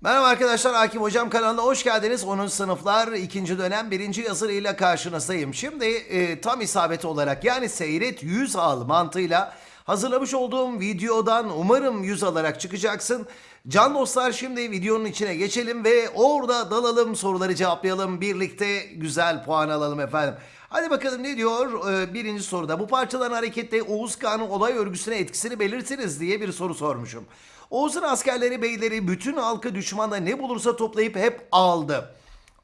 Merhaba arkadaşlar Hakim Hocam kanalına hoş geldiniz. 10. sınıflar 2. dönem 1. yazılıyla karşınızdayım. Şimdi e, tam isabet olarak yani seyret 100 al mantığıyla hazırlamış olduğum videodan umarım 100 alarak çıkacaksın. Can dostlar şimdi videonun içine geçelim ve orada dalalım soruları cevaplayalım. Birlikte güzel puan alalım efendim. Hadi bakalım ne diyor ee, birinci soruda. Bu parçaların hareketle Oğuz Kağan'ın olay örgüsüne etkisini belirtiniz diye bir soru sormuşum. Oğuz'un askerleri beyleri bütün halkı düşmanda ne bulursa toplayıp hep aldı.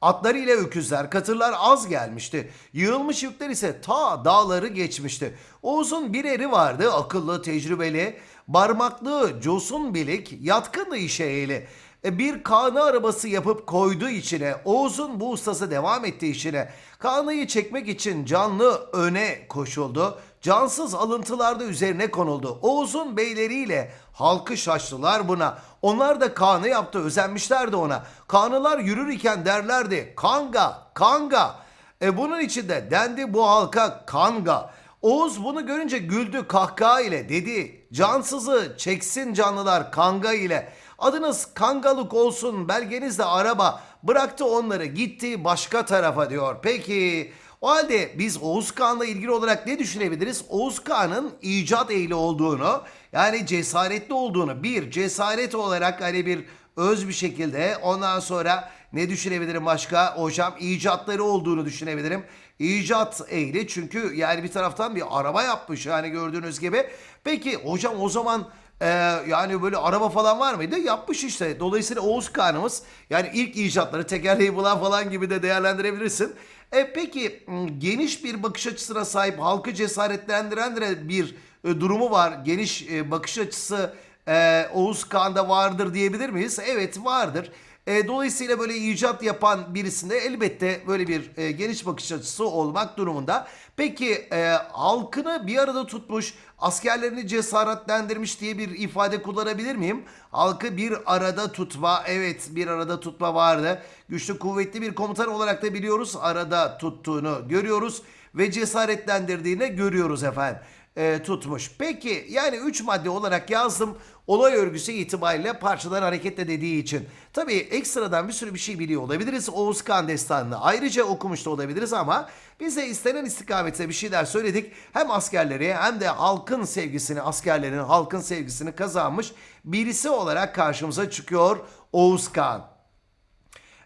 Atları ile öküzler, katırlar az gelmişti. Yığılmış yükler ise ta dağları geçmişti. Oğuz'un bir eri vardı, akıllı, tecrübeli, barmaklı, cosun bilik, yatkındı işe eğili. E, Bir Kaan'ı arabası yapıp koydu içine. Oğuz'un bu ustası devam etti işine. Kaan'ı çekmek için canlı öne koşuldu. Cansız alıntılarda üzerine konuldu. Oğuz'un beyleriyle halkı şaştılar buna. Onlar da Kaan'ı yaptı, özenmişlerdi ona. Kaan'ılar yürür iken derlerdi kanga, kanga. E bunun içinde dendi bu halka kanga. Oğuz bunu görünce güldü kahkaha ile dedi cansızı çeksin canlılar kanga ile. Adınız kangalık olsun belgeniz de araba. Bıraktı onları gitti başka tarafa diyor. Peki o halde biz Oğuz Kağan'la ilgili olarak ne düşünebiliriz? Oğuz Kağan'ın icat ehli olduğunu yani cesaretli olduğunu bir cesaret olarak hani bir öz bir şekilde ondan sonra ne düşünebilirim başka? Hocam icatları olduğunu düşünebilirim. İcat ehli çünkü yani bir taraftan bir araba yapmış yani gördüğünüz gibi. Peki hocam o zaman e, yani böyle araba falan var mıydı? Yapmış işte. Dolayısıyla Oğuz Kağan'ımız yani ilk icatları tekerleği bulan falan gibi de değerlendirebilirsin. E peki geniş bir bakış açısına sahip halkı cesaretlendiren bir e, durumu var. Geniş e, bakış açısı e, Oğuz Kağan'da vardır diyebilir miyiz? Evet vardır. E, dolayısıyla böyle icat yapan birisinde elbette böyle bir e, geniş bakış açısı olmak durumunda. Peki e, halkını bir arada tutmuş, askerlerini cesaretlendirmiş diye bir ifade kullanabilir miyim? Halkı bir arada tutma, evet bir arada tutma vardı. Güçlü kuvvetli bir komutan olarak da biliyoruz arada tuttuğunu görüyoruz ve cesaretlendirdiğini görüyoruz efendim e, tutmuş. Peki yani 3 madde olarak yazdım. Olay örgüsü itibariyle parçalar hareketle dediği için. Tabii ekstradan bir sürü bir şey biliyor olabiliriz. Oğuz Kağan destanını ayrıca okumuş da olabiliriz ama biz de istenen istikamette bir şeyler söyledik. Hem askerleri hem de halkın sevgisini, askerlerin halkın sevgisini kazanmış birisi olarak karşımıza çıkıyor Oğuz Kağan.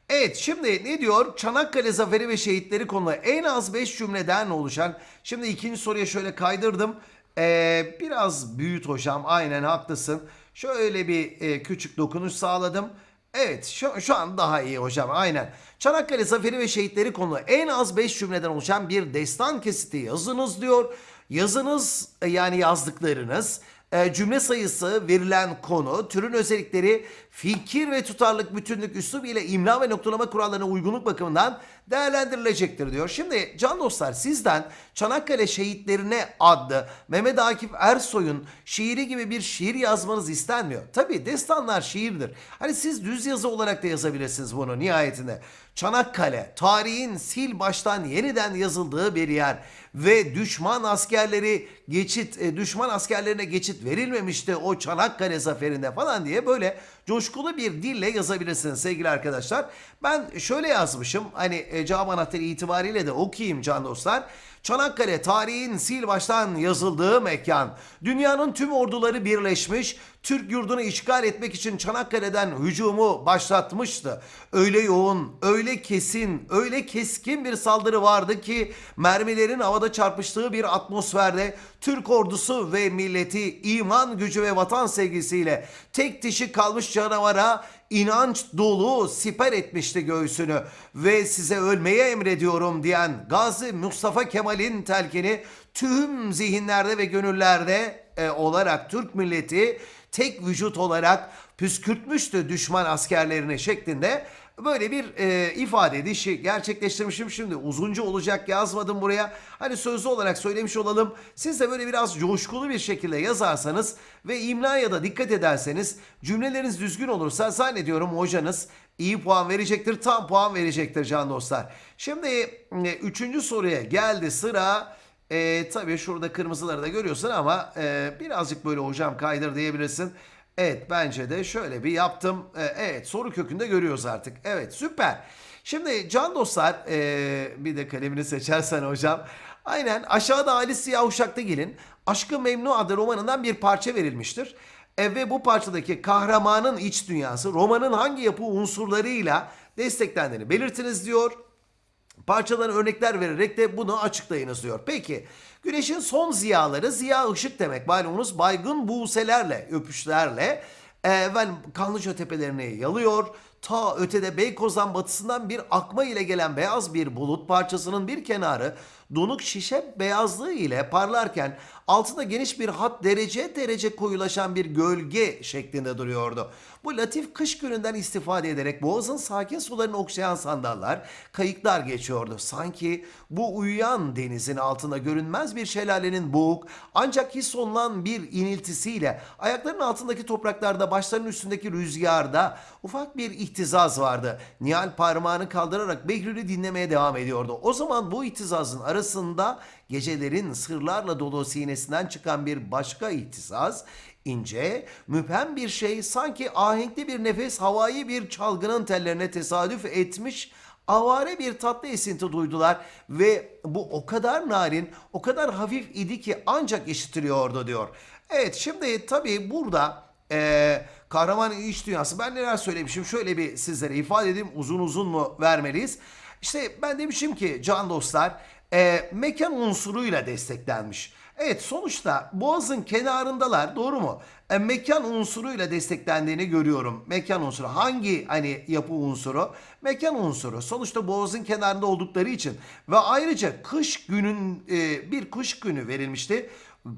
Evet şimdi ne diyor? Çanakkale Zaferi ve Şehitleri konulu en az 5 cümleden oluşan. Şimdi ikinci soruya şöyle kaydırdım. Ee, biraz büyüt hocam aynen haklısın. Şöyle bir e, küçük dokunuş sağladım. Evet şu, şu an daha iyi hocam aynen. Çanakkale Zaferi ve Şehitleri konulu en az 5 cümleden oluşan bir destan kesiti yazınız diyor. Yazınız e, yani yazdıklarınız e, cümle sayısı, verilen konu, türün özellikleri, fikir ve tutarlık, bütünlük, üslup ile imla ve noktalama kurallarına uygunluk bakımından değerlendirilecektir diyor. Şimdi can dostlar sizden Çanakkale Şehitlerine adlı Mehmet Akif Ersoy'un şiiri gibi bir şiir yazmanız istenmiyor. Tabi destanlar şiirdir. Hani siz düz yazı olarak da yazabilirsiniz bunu nihayetinde. Çanakkale, tarihin sil baştan yeniden yazıldığı bir yer ve düşman askerleri geçit, e, düşman askerlerine geçit verilmemişti o Çanakkale zaferinde falan diye böyle coşkulu bir dille yazabilirsiniz sevgili arkadaşlar. Ben şöyle yazmışım hani e, cevap anahtarı itibariyle de okuyayım can dostlar. Çanakkale tarihin sil baştan yazıldığı mekan. Dünyanın tüm orduları birleşmiş, Türk yurdunu işgal etmek için Çanakkale'den hücumu başlatmıştı. Öyle yoğun, öyle kesin, öyle keskin bir saldırı vardı ki mermilerin havada çarpıştığı bir atmosferde Türk ordusu ve milleti iman gücü ve vatan sevgisiyle tek dişi kalmış canavara inanç dolu siper etmişti göğsünü. Ve size ölmeye emrediyorum diyen Gazi Mustafa Kemal'in telkini tüm zihinlerde ve gönüllerde e, olarak Türk milleti tek vücut olarak püskürtmüştü düşman askerlerini şeklinde böyle bir e, ifade edişi gerçekleştirmişim. Şimdi uzunca olacak yazmadım buraya. Hani sözlü olarak söylemiş olalım. Siz de böyle biraz coşkulu bir şekilde yazarsanız ve imlaya da dikkat ederseniz cümleleriniz düzgün olursa zannediyorum hocanız iyi puan verecektir. Tam puan verecektir can dostlar. Şimdi e, üçüncü soruya geldi sıra. E, tabii şurada kırmızıları da görüyorsun ama e, birazcık böyle hocam kaydır diyebilirsin. Evet bence de şöyle bir yaptım. Ee, evet soru kökünde görüyoruz artık. Evet süper. Şimdi can dostlar ee, bir de kalemini seçersen hocam. Aynen aşağıda Ali Siyah Uşaklıgil'in Aşkı Memnu adlı romanından bir parça verilmiştir. E, ve bu parçadaki kahramanın iç dünyası romanın hangi yapı unsurlarıyla desteklendiğini belirtiniz diyor. Parçadan örnekler vererek de bunu açıklayınız diyor. Peki güneşin son ziyaları ziya ışık demek. Malumunuz baygın buğselerle, öpüşlerle e, efendim, Kanlıca tepelerini yalıyor. Ta ötede Beykoz'dan batısından bir akma ile gelen beyaz bir bulut parçasının bir kenarı donuk şişe beyazlığı ile parlarken altında geniş bir hat derece derece koyulaşan bir gölge şeklinde duruyordu. Bu latif kış gününden istifade ederek boğazın sakin sularını okşayan sandallar, kayıklar geçiyordu. Sanki bu uyuyan denizin altında görünmez bir şelalenin boğuk ancak hissolunan bir iniltisiyle ayaklarının altındaki topraklarda başlarının üstündeki rüzgarda ufak bir ihtizaz vardı. Nihal parmağını kaldırarak Behlül'ü dinlemeye devam ediyordu. O zaman bu ihtizazın arasında gecelerin sırlarla dolu sinesinden çıkan bir başka ihtizaz, ince, müphem bir şey sanki ahenkli bir nefes havai bir çalgının tellerine tesadüf etmiş avare bir tatlı esinti duydular ve bu o kadar narin, o kadar hafif idi ki ancak işitiliyordu diyor. Evet şimdi tabii burada eee kahraman iç dünyası ben neler söylemişim şöyle bir sizlere ifade edeyim uzun uzun mu vermeliyiz? İşte ben demişim ki can dostlar e, mekan unsuruyla desteklenmiş. Evet sonuçta boğazın kenarındalar doğru mu? E, mekan unsuruyla desteklendiğini görüyorum. Mekan unsuru hangi hani yapı unsuru? Mekan unsuru. Sonuçta boğazın kenarında oldukları için ve ayrıca kış günün e, bir kış günü verilmişti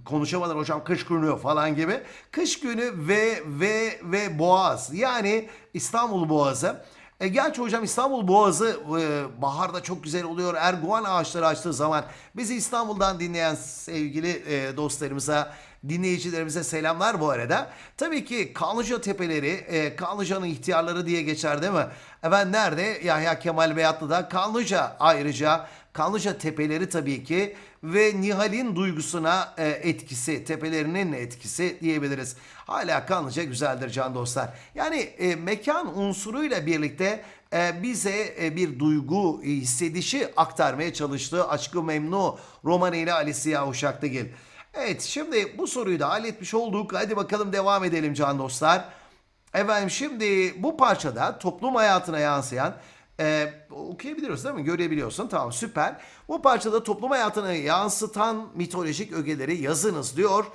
konuşamadan hocam kış günü falan gibi. Kış günü ve ve ve Boğaz yani İstanbul Boğazı. E, gerçi hocam İstanbul Boğazı e, baharda çok güzel oluyor. Erguvan ağaçları açtığı zaman bizi İstanbul'dan dinleyen sevgili e, dostlarımıza, dinleyicilerimize selamlar bu arada. Tabii ki Kanlıca Tepeleri, e, Kanlıca'nın ihtiyarları diye geçer değil mi? Efendim nerede? Yahya Kemal Beyatlı'da Kanlıca ayrıca Kanlıca Tepeleri tabii ki ve Nihal'in duygusuna e, etkisi, tepelerinin etkisi diyebiliriz. Hala Kanlıca güzeldir can dostlar. Yani e, mekan unsuruyla birlikte e, bize e, bir duygu e, hissedişi aktarmaya çalıştığı Aşkı Memnu romanı ile Ali Siyah Uşaklıgil. Evet şimdi bu soruyu da halletmiş olduk. Hadi bakalım devam edelim can dostlar. Efendim şimdi bu parçada toplum hayatına yansıyan e, okuyabiliyorsun değil mi? Görebiliyorsun. Tamam süper. Bu parçada toplum hayatına yansıtan mitolojik ögeleri yazınız diyor.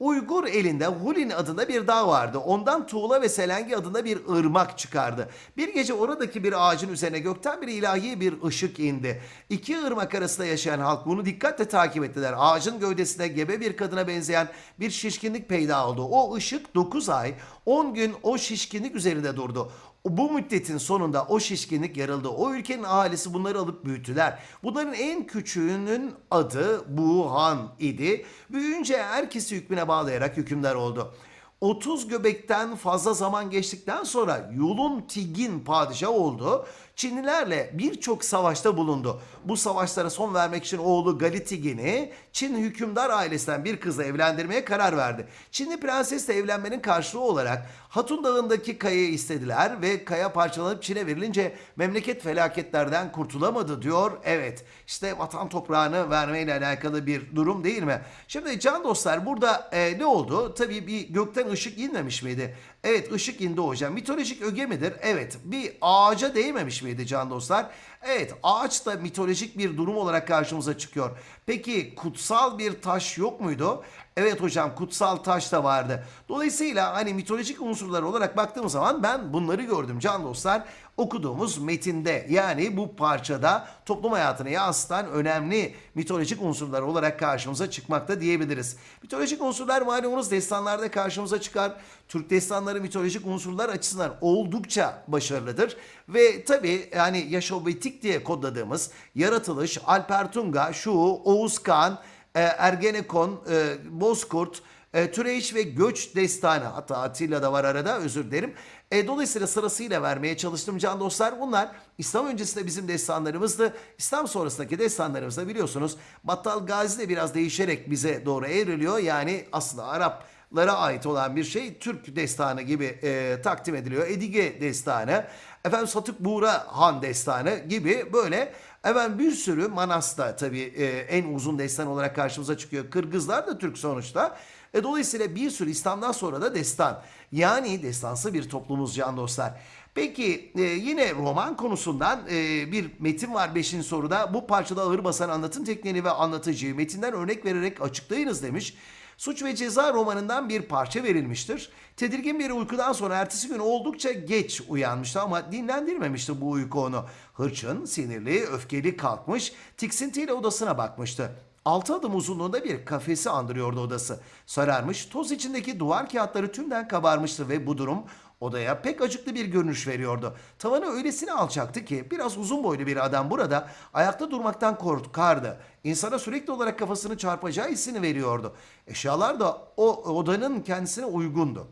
Uygur elinde Hulin adında bir dağ vardı. Ondan Tuğla ve Selengi adında bir ırmak çıkardı. Bir gece oradaki bir ağacın üzerine gökten bir ilahi bir ışık indi. İki ırmak arasında yaşayan halk bunu dikkatle takip ettiler. Ağacın gövdesinde gebe bir kadına benzeyen bir şişkinlik peyda oldu. O ışık 9 ay 10 gün o şişkinlik üzerinde durdu. Bu müddetin sonunda o şişkinlik yarıldı. O ülkenin ahalisi bunları alıp büyüttüler. Bunların en küçüğünün adı Buhan idi. Büyüyünce herkesi hükmüne bağlayarak hükümdar oldu. 30 göbekten fazla zaman geçtikten sonra Yulun Tigin padişah oldu. Çinlilerle birçok savaşta bulundu. Bu savaşlara son vermek için oğlu Galitigin'i Çin hükümdar ailesinden bir kızla evlendirmeye karar verdi. Çinli prensesle evlenmenin karşılığı olarak Hatun Dağı'ndaki kayayı istediler ve kaya parçalanıp Çin'e verilince memleket felaketlerden kurtulamadı diyor. Evet işte vatan toprağını vermeyle alakalı bir durum değil mi? Şimdi can dostlar burada e, ne oldu? Tabii bir gökten ışık inmemiş miydi? Evet ışık indi hocam. Mitolojik öge midir? Evet. Bir ağaca değmemiş miydi can dostlar? Evet ağaç da mitolojik bir durum olarak karşımıza çıkıyor. Peki kutsal bir taş yok muydu? Evet hocam kutsal taş da vardı. Dolayısıyla hani mitolojik unsurlar olarak baktığımız zaman ben bunları gördüm can dostlar. Okuduğumuz metinde yani bu parçada toplum hayatını yansıtan önemli mitolojik unsurlar olarak karşımıza çıkmakta diyebiliriz. Mitolojik unsurlar malumunuz destanlarda karşımıza çıkar. Türk destanları mitolojik unsurlar açısından oldukça başarılıdır. Ve tabi yani Yaşobetik diye kodladığımız yaratılış, Alper Tunga, şu Oğuz Kağan, e, Ergenekon, e, Bozkurt, e, Türeyiş ve Göç Destanı hatta Atilla da var arada özür dilerim. E, dolayısıyla sırasıyla vermeye çalıştım can dostlar. Bunlar İslam öncesinde bizim destanlarımızdı. İslam sonrasındaki destanlarımızda biliyorsunuz Battal Gazi de biraz değişerek bize doğru evriliyor. Yani aslında Arap Lara ait olan bir şey Türk destanı gibi e, takdim ediliyor. Edige destanı, efendim Satık Buğra Han destanı gibi böyle efendim bir sürü Manas'ta tabii e, en uzun destan olarak karşımıza çıkıyor. Kırgızlar da Türk sonuçta. E, dolayısıyla bir sürü İslam'dan sonra da destan. Yani destansı bir toplumuz can dostlar. Peki e, yine roman konusundan e, bir metin var 5. soruda. Bu parçada ağır basan anlatım tekniğini ve anlatıcıyı metinden örnek vererek açıklayınız demiş. Suç ve Ceza romanından bir parça verilmiştir. Tedirgin bir uykudan sonra ertesi gün oldukça geç uyanmıştı ama dinlendirmemişti bu uyku onu. Hırçın, sinirli, öfkeli kalkmış, tiksintiyle odasına bakmıştı. Altı adım uzunluğunda bir kafesi andırıyordu odası. Sararmış, toz içindeki duvar kağıtları tümden kabarmıştı ve bu durum odaya pek acıklı bir görünüş veriyordu. Tavanı öylesine alçaktı ki biraz uzun boylu bir adam burada ayakta durmaktan korkardı. İnsana sürekli olarak kafasını çarpacağı hissini veriyordu. Eşyalar da o odanın kendisine uygundu.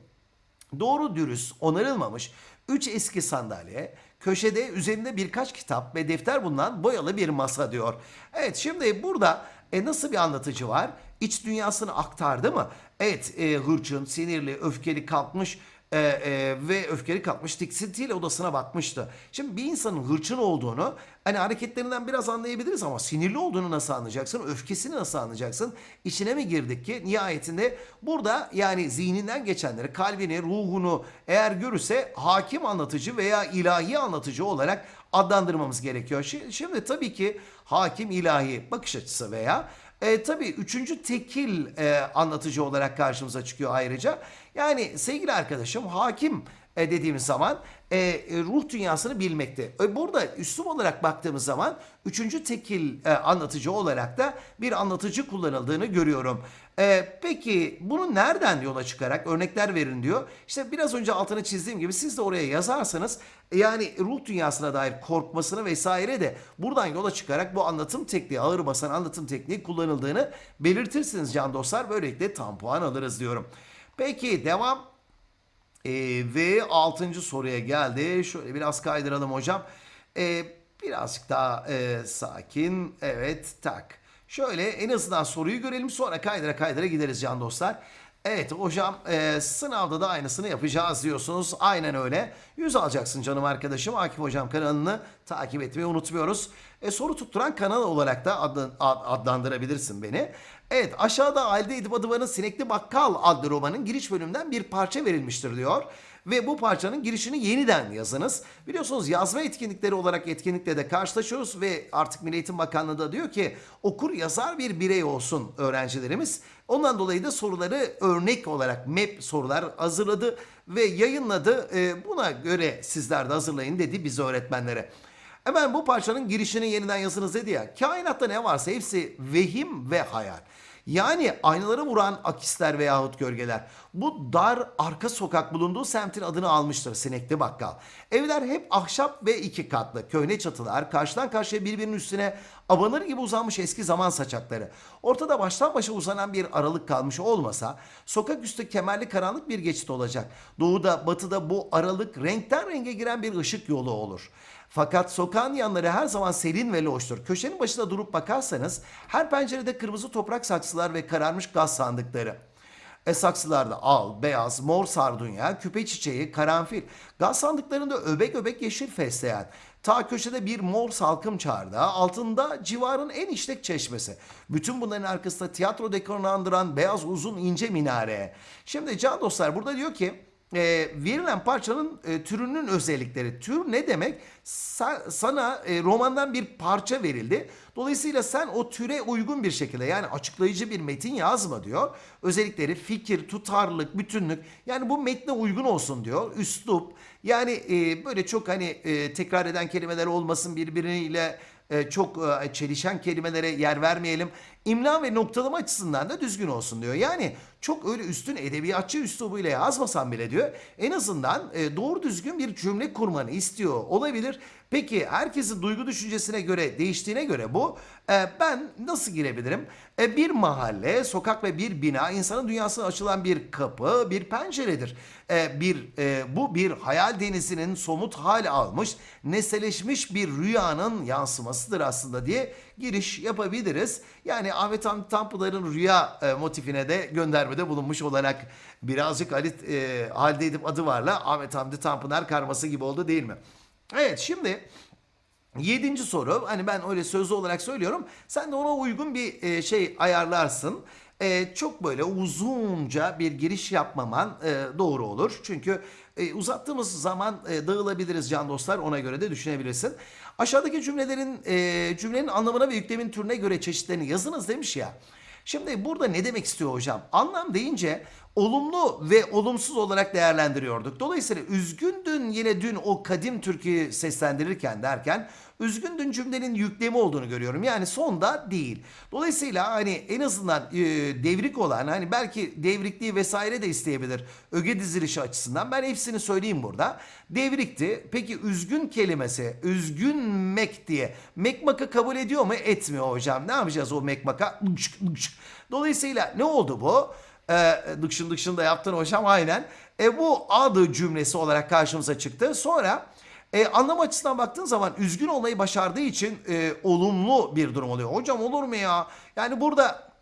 Doğru dürüst onarılmamış 3 eski sandalye, köşede üzerinde birkaç kitap ve defter bulunan boyalı bir masa diyor. Evet şimdi burada e, nasıl bir anlatıcı var? İç dünyasını aktardı mı? Evet e, hırçın, sinirli, öfkeli kalkmış e, e, ve öfkeli kalkmış tiksintiyle odasına bakmıştı. Şimdi bir insanın hırçın olduğunu hani hareketlerinden biraz anlayabiliriz ama sinirli olduğunu nasıl anlayacaksın? Öfkesini nasıl anlayacaksın? İçine mi girdik ki nihayetinde burada yani zihninden geçenleri, kalbini, ruhunu eğer görürse hakim anlatıcı veya ilahi anlatıcı olarak adlandırmamız gerekiyor. Şi- Şimdi tabii ki hakim ilahi bakış açısı veya e, tabii üçüncü tekil e, anlatıcı olarak karşımıza çıkıyor ayrıca. Yani sevgili arkadaşım hakim e, dediğimiz zaman e, e, ruh dünyasını bilmekte. E, burada üslup olarak baktığımız zaman üçüncü tekil e, anlatıcı olarak da bir anlatıcı kullanıldığını görüyorum. E, peki bunu nereden yola çıkarak örnekler verin diyor. İşte biraz önce altını çizdiğim gibi siz de oraya yazarsanız e, yani ruh dünyasına dair korkmasını vesaire de buradan yola çıkarak bu anlatım tekniği ağır basan anlatım tekniği kullanıldığını belirtirsiniz can dostlar. Böylelikle tam puan alırız diyorum. Peki devam. Ee, ve 6. soruya geldi. Şöyle biraz kaydıralım hocam. Ee, birazcık daha e, sakin. Evet tak. Şöyle en azından soruyu görelim sonra kaydıra kaydıra gideriz can dostlar. Evet hocam e, sınavda da aynısını yapacağız diyorsunuz. Aynen öyle. 100 alacaksın canım arkadaşım. Akif hocam kanalını takip etmeyi unutmuyoruz. E, soru tutturan kanal olarak da adlı- ad- adlandırabilirsin beni. Evet aşağıda Halide Edip Adıvar'ın Sinekli Bakkal adlı romanın giriş bölümünden bir parça verilmiştir diyor. Ve bu parçanın girişini yeniden yazınız. Biliyorsunuz yazma etkinlikleri olarak etkinlikle de karşılaşıyoruz ve artık Milli Eğitim Bakanlığı da diyor ki okur yazar bir birey olsun öğrencilerimiz. Ondan dolayı da soruları örnek olarak MEP sorular hazırladı ve yayınladı. Ee, buna göre sizler de hazırlayın dedi bize öğretmenlere. Hemen bu parçanın girişini yeniden yazınız dedi ya. Kainatta ne varsa hepsi vehim ve hayal. Yani aynaları vuran akisler veyahut gölgeler. Bu dar arka sokak bulunduğu semtin adını almıştır Sinekli Bakkal. Evler hep ahşap ve iki katlı. Köhne çatılar, karşıdan karşıya birbirinin üstüne abanır gibi uzanmış eski zaman saçakları. Ortada baştan başa uzanan bir aralık kalmış olmasa sokak üstü kemerli karanlık bir geçit olacak. Doğuda batıda bu aralık renkten renge giren bir ışık yolu olur. Fakat sokağın yanları her zaman serin ve loştur. Köşenin başında durup bakarsanız her pencerede kırmızı toprak saksılar ve kararmış gaz sandıkları. E saksılarda al, beyaz, mor sardunya, küpe çiçeği, karanfil. Gaz sandıklarında öbek öbek yeşil fesleğen. Ta köşede bir mor salkım çardağı, altında civarın en işlek çeşmesi. Bütün bunların arkasında tiyatro dekorunu andıran beyaz uzun ince minare. Şimdi can dostlar burada diyor ki e, verilen parçanın e, türünün özellikleri. Tür ne demek? Sa- sana e, romandan bir parça verildi. Dolayısıyla sen o türe uygun bir şekilde yani açıklayıcı bir metin yazma diyor. Özellikleri fikir, tutarlılık, bütünlük yani bu metne uygun olsun diyor. Üslup yani e, böyle çok hani e, tekrar eden kelimeler olmasın birbiriyle e, çok e, çelişen kelimelere yer vermeyelim. İmla ve noktalama açısından da düzgün olsun diyor. Yani çok öyle üstün edebiyatçı üslubuyla yazmasan bile diyor en azından e, doğru düzgün bir cümle kurmanı istiyor olabilir. Peki herkesin duygu düşüncesine göre değiştiğine göre bu e, ben nasıl girebilirim? E, bir mahalle, sokak ve bir bina insanın dünyasına açılan bir kapı, bir penceredir. E, bir e, bu bir hayal denizinin somut hal almış, neseleşmiş bir rüyanın yansımasıdır aslında diye giriş yapabiliriz. Yani Ahmet Hamdi Tanpınar'ın rüya e, motifine de göndermede bulunmuş olarak birazcık Halit e, Halide Edip adı varla Ahmet Hamdi Tanpınar karması gibi oldu değil mi? Evet şimdi Yedinci soru hani ben öyle sözlü olarak söylüyorum sen de ona uygun bir e, şey ayarlarsın. E, çok böyle uzunca bir giriş yapmaman e, doğru olur. Çünkü e, uzattığımız zaman e, dağılabiliriz can dostlar ona göre de düşünebilirsin. Aşağıdaki cümlelerin e, cümlenin anlamına ve yüklemin türüne göre çeşitlerini yazınız demiş ya. Şimdi burada ne demek istiyor hocam? Anlam deyince olumlu ve olumsuz olarak değerlendiriyorduk. Dolayısıyla üzgündün yine dün o kadim türküyü seslendirirken derken üzgündün cümlenin yüklemi olduğunu görüyorum. Yani sonda değil. Dolayısıyla hani en azından e, devrik olan hani belki devrikliği vesaire de isteyebilir öge dizilişi açısından. Ben hepsini söyleyeyim burada. Devrikti. Peki üzgün kelimesi üzgünmek diye mekmakı kabul ediyor mu? Etmiyor hocam. Ne yapacağız o mekmaka? Dolayısıyla ne oldu bu? E, dıkşın dıkşın da yaptın hocam aynen. E, bu adı cümlesi olarak karşımıza çıktı. Sonra e, anlam açısından baktığın zaman üzgün olmayı başardığı için e, olumlu bir durum oluyor. Hocam olur mu ya? Yani burada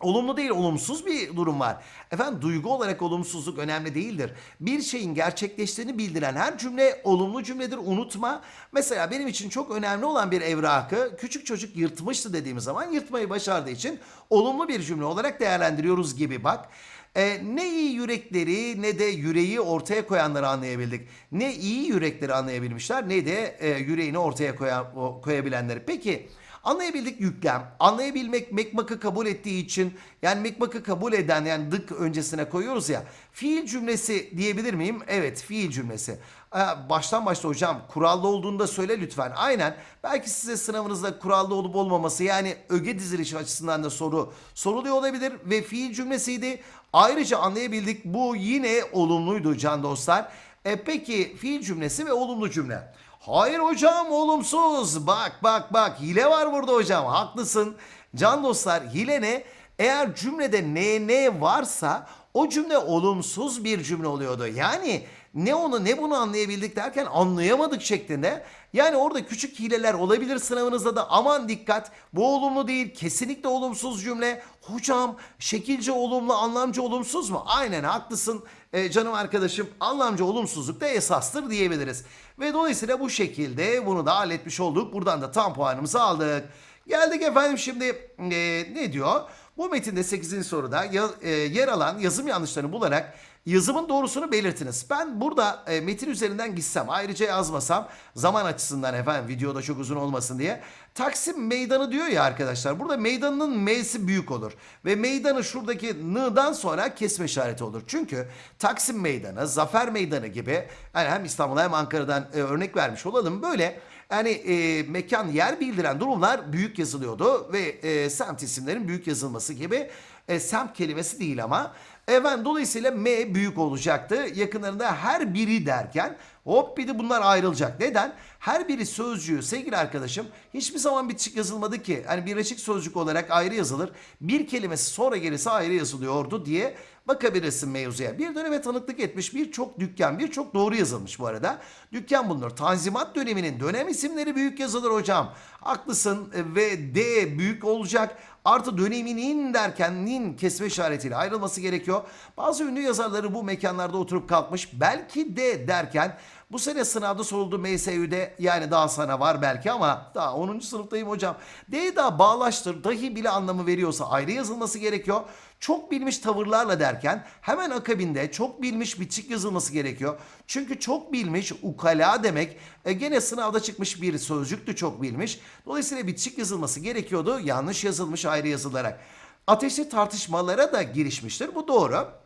Olumlu değil, olumsuz bir durum var. Efendim duygu olarak olumsuzluk önemli değildir. Bir şeyin gerçekleştiğini bildiren her cümle olumlu cümledir. Unutma. Mesela benim için çok önemli olan bir evrakı küçük çocuk yırtmıştı dediğimiz zaman yırtmayı başardığı için olumlu bir cümle olarak değerlendiriyoruz gibi bak. E, ne iyi yürekleri ne de yüreği ortaya koyanları anlayabildik. Ne iyi yürekleri anlayabilmişler ne de e, yüreğini ortaya koyan, o- koyabilenleri. Peki Anlayabildik yüklem. Anlayabilmek mekmakı kabul ettiği için yani mekmakı kabul eden yani dık öncesine koyuyoruz ya. Fiil cümlesi diyebilir miyim? Evet fiil cümlesi. Aa, Baştan başta hocam kurallı olduğunu da söyle lütfen. Aynen. Belki size sınavınızda kurallı olup olmaması yani öge dizilişi açısından da soru soruluyor olabilir ve fiil cümlesiydi. Ayrıca anlayabildik bu yine olumluydu can dostlar. E peki fiil cümlesi ve olumlu cümle. Hayır hocam olumsuz. Bak bak bak hile var burada hocam. Haklısın. Can dostlar hile ne? Eğer cümlede ne ne varsa o cümle olumsuz bir cümle oluyordu. Yani ne onu ne bunu anlayabildik derken anlayamadık şeklinde. Yani orada küçük hileler olabilir sınavınızda da aman dikkat. Bu olumlu değil kesinlikle olumsuz cümle. Hocam şekilce olumlu anlamcı olumsuz mu? Aynen haklısın e, canım arkadaşım. Anlamcı olumsuzluk da esastır diyebiliriz. Ve dolayısıyla bu şekilde bunu da halletmiş olduk. Buradan da tam puanımızı aldık. Geldik efendim şimdi e, ne diyor? Bu metinde 8. soruda e, yer alan yazım yanlışlarını bularak yazımın doğrusunu belirtiniz. Ben burada e, metin üzerinden gitsem ayrıca yazmasam zaman açısından efendim videoda çok uzun olmasın diye. Taksim meydanı diyor ya arkadaşlar. Burada meydanının M'si büyük olur. Ve meydanı şuradaki N'dan sonra kesme işareti olur. Çünkü Taksim meydanı, Zafer meydanı gibi yani hem İstanbul'a hem Ankara'dan e, örnek vermiş olalım. Böyle yani e, mekan yer bildiren durumlar büyük yazılıyordu ve e, semt isimlerin büyük yazılması gibi e, semt kelimesi değil ama efendim dolayısıyla M büyük olacaktı. Yakınlarında her biri derken hop bir de bunlar ayrılacak. Neden? Her biri sözcüğü sevgili arkadaşım hiçbir zaman bitişik yazılmadı ki. Hani birleşik sözcük olarak ayrı yazılır. Bir kelimesi sonra gelirse ayrı yazılıyordu diye bakabilirsin mevzuya. Bir döneme tanıklık etmiş birçok dükkan, birçok doğru yazılmış bu arada. Dükkan bulunur. Tanzimat döneminin dönem isimleri büyük yazılır hocam. Haklısın ve D büyük olacak. Artı döneminin derken nin kesme işaretiyle ayrılması gerekiyor. Bazı ünlü yazarları bu mekanlarda oturup kalkmış. Belki de derken bu sene sınavda soruldu MSÜ'de yani daha sana var belki ama daha 10. sınıftayım hocam. D daha bağlaştır dahi bile anlamı veriyorsa ayrı yazılması gerekiyor. Çok bilmiş tavırlarla derken hemen akabinde çok bilmiş bitişik yazılması gerekiyor. Çünkü çok bilmiş ukala demek e, gene sınavda çıkmış bir sözcüktü çok bilmiş. Dolayısıyla bitişik yazılması gerekiyordu. Yanlış yazılmış ayrı yazılarak. Ateşli tartışmalara da girişmiştir. Bu doğru.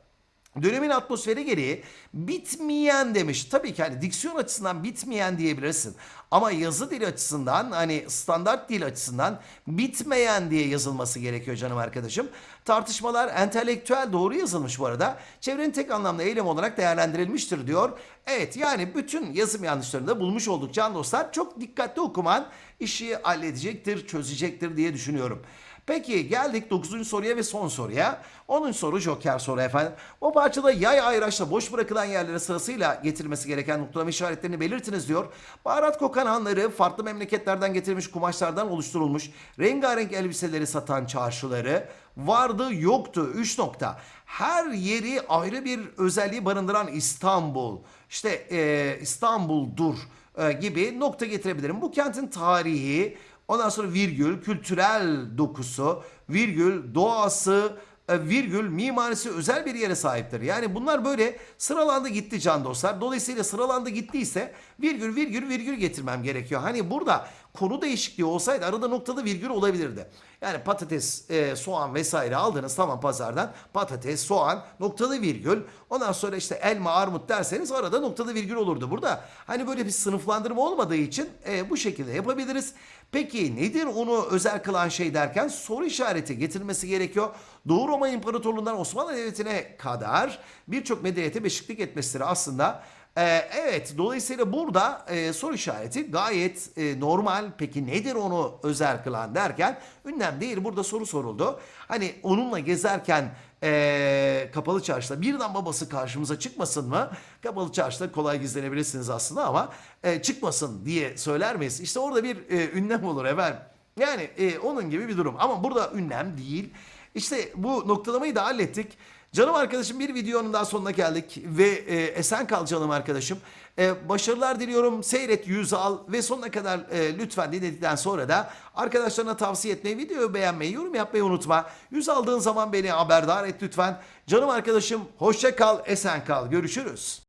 Dönemin atmosferi gereği bitmeyen demiş. Tabii ki hani diksiyon açısından bitmeyen diyebilirsin. Ama yazı dili açısından hani standart dil açısından bitmeyen diye yazılması gerekiyor canım arkadaşım. Tartışmalar entelektüel doğru yazılmış bu arada. Çevrenin tek anlamlı eylem olarak değerlendirilmiştir diyor. Evet yani bütün yazım yanlışlarını da bulmuş olduk can dostlar. Çok dikkatli okuman işi halledecektir, çözecektir diye düşünüyorum. Peki geldik 9. soruya ve son soruya. 10. soru Joker soru efendim. O parçada yay ayraçla boş bırakılan yerlere sırasıyla getirilmesi gereken noktalama işaretlerini belirtiniz diyor. Baharat kokan hanları farklı memleketlerden getirilmiş kumaşlardan oluşturulmuş rengarenk elbiseleri satan çarşıları vardı yoktu 3 nokta. Her yeri ayrı bir özelliği barındıran İstanbul. İşte e, İstanbul'dur e, gibi nokta getirebilirim. Bu kentin tarihi, ondan sonra virgül, kültürel dokusu, virgül, doğası, e, virgül, mimarisi özel bir yere sahiptir. Yani bunlar böyle sıralandı gitti can dostlar. Dolayısıyla sıralandı gittiyse virgül, virgül, virgül getirmem gerekiyor. Hani burada konu değişikliği olsaydı arada noktalı virgül olabilirdi. Yani patates, e, soğan vesaire aldınız tamam pazardan. Patates, soğan, noktalı virgül. Ondan sonra işte elma, armut derseniz arada noktalı virgül olurdu. Burada hani böyle bir sınıflandırma olmadığı için e, bu şekilde yapabiliriz. Peki nedir onu özel kılan şey derken soru işareti getirmesi gerekiyor. Doğu Roma İmparatorluğundan Osmanlı Devleti'ne kadar birçok medeniyete beşiklik etmesidir aslında. Ee, evet dolayısıyla burada e, soru işareti gayet e, normal. Peki nedir onu özel kılan derken ünlem değil burada soru soruldu. Hani onunla gezerken e, kapalı çarşıda birden babası karşımıza çıkmasın mı? Kapalı çarşıda kolay gizlenebilirsiniz aslında ama e, çıkmasın diye söyler miyiz? İşte orada bir e, ünlem olur efendim. Yani e, onun gibi bir durum ama burada ünlem değil. İşte bu noktalamayı da hallettik. Canım arkadaşım bir videonun daha sonuna geldik ve e, esen kal canım arkadaşım. E, başarılar diliyorum. Seyret, yüz al ve sonuna kadar e, lütfen dinledikten sonra da arkadaşlarına tavsiye etmeyi, videoyu beğenmeyi, yorum yapmayı unutma. Yüz aldığın zaman beni haberdar et lütfen. Canım arkadaşım hoşça kal, esen kal. Görüşürüz.